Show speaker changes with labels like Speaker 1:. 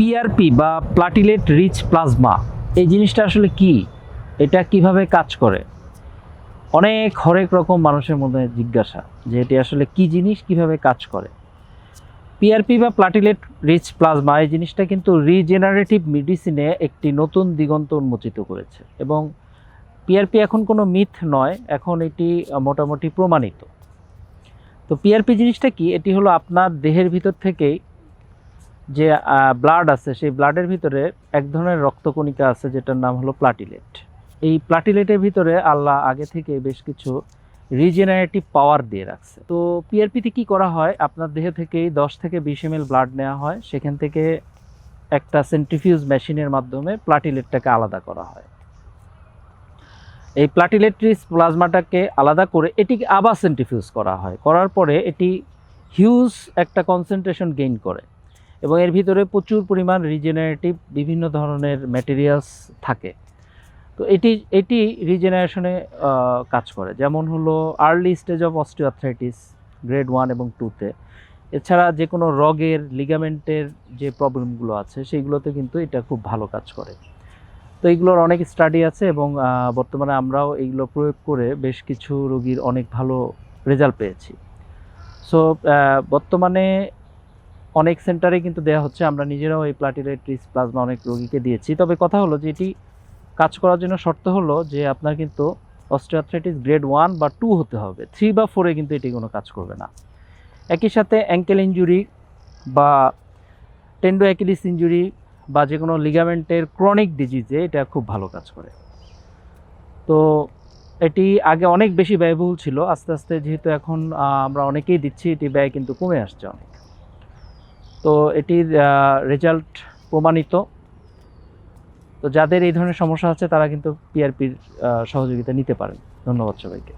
Speaker 1: PRP বা platelet rich plasma এই জিনিসটা আসলে কি? এটা কীভাবে কাজ করে? অনেক হরেক রকম মানুষের মধ্যে জিজ্ঞাসা যে এটি আসলে কি জিনিস, কীভাবে কাজ করে। পিআরপি বা প্লাটিলেট রিচ প্লাজমা এই জিনিসটা কিন্তু রিজেনারেটিভ মেডিসিনে একটি নতুন দিগন্ত উন্মোচিত করেছে এবং পিআরপি এখন কোনো মিথ নয়, এখন এটি মোটামুটি প্রমাণিত। তো পিআরপি জিনিসটা কি? এটি হলো আপনার দেহের ভিতর থেকেই যে ব্লাড আছে, সেই ব্লাডের ভিতরে এক ধরনের রক্তকণিকা আছে যেটার নাম হলো প্লাটিলেট এই প্লাটিলেটের ভিতরে আল্লাহ আগে থেকে বেশ কিছু রিজেনারেটিভ পাওয়ার দিয়ে রাখছে। তো পিআরপিতে কি করা হয়? আপনার দেহ থেকেই দশ থেকে বিশ এম ব্লাড নেওয়া হয়। সেখান থেকে একটা সেন্ট্রিফিউজ মেশিনের মাধ্যমে প্লাটিলেটটাকে আলাদা করা হয়। এই প্লাটিলেট্রিস প্লাজমাটাকে আলাদা করে এটিকে আবার সেন্ট্রিফিউজ করা হয়। করার পরে এটি হিউজ একটা কনসেন্ট্রেশন গেইন করে। এবং এর ভিতরে প্রচুর পরিমাণ রিজেনারেটিভ বিভিন্ন ধরনের ম্যাটেরিয়ালস থাকে। তো এটি এটি রিজেনারেশনে কাজ করে। যেমন হলো early stage of osteoarthritis grade one এবং টুতে এছাড়া যে কোনো রগের লিগামেন্টের যে প্রবলেমগুলো আছে সেইগুলোতে কিন্তু এটা খুব ভালো কাজ করে। তো এইগুলোর অনেক স্টাডি আছে এবং বর্তমানে আমরাও এইগুলো প্রয়োগ করে বেশ কিছু রোগীর অনেক ভালো রেজাল্ট পেয়েছি। সো বর্তমানে অনেক সেন্টারে কিন্তু দেওয়া হচ্ছে। আমরা নিজেরাও এই প্লাটিলেট্রিস প্লাজমা অনেক রোগীকে দিয়েছি। তবে কথা হলো যে এটি কাজ করার জন্য শর্ত হলো যে আপনার কিন্তু অস্টিওআর্থ্রাইটিস গ্রেড ওয়ান বা টু হতে হবে। থ্রি বা ফোরে কিন্তু এটি কোনো কাজ করবে না। একই সাথে অ্যাঙ্কেল ইঞ্জুরি বা টেন্ডো অ্যাকিলিস ইঞ্জুরি বা যে কোনো লিগামেন্টের ক্রনিক ডিজিজে এটা খুব ভালো কাজ করে। তো এটি আগে অনেক বেশি ব্যয়বহুল ছিল। আস্তে আস্তে যেহেতু এখন আমরা অনেকেই দিচ্ছি, এটি ব্যয় কিন্তু কমে আসছে অনেক। তো এটির রেজাল্ট প্রমাণিত। তো যাদের এই ধরনের সমস্যা আছে তারা কিন্তু পিআরপির সহযোগিতা নিতে পারেন। ধন্যবাদ সবাইকে।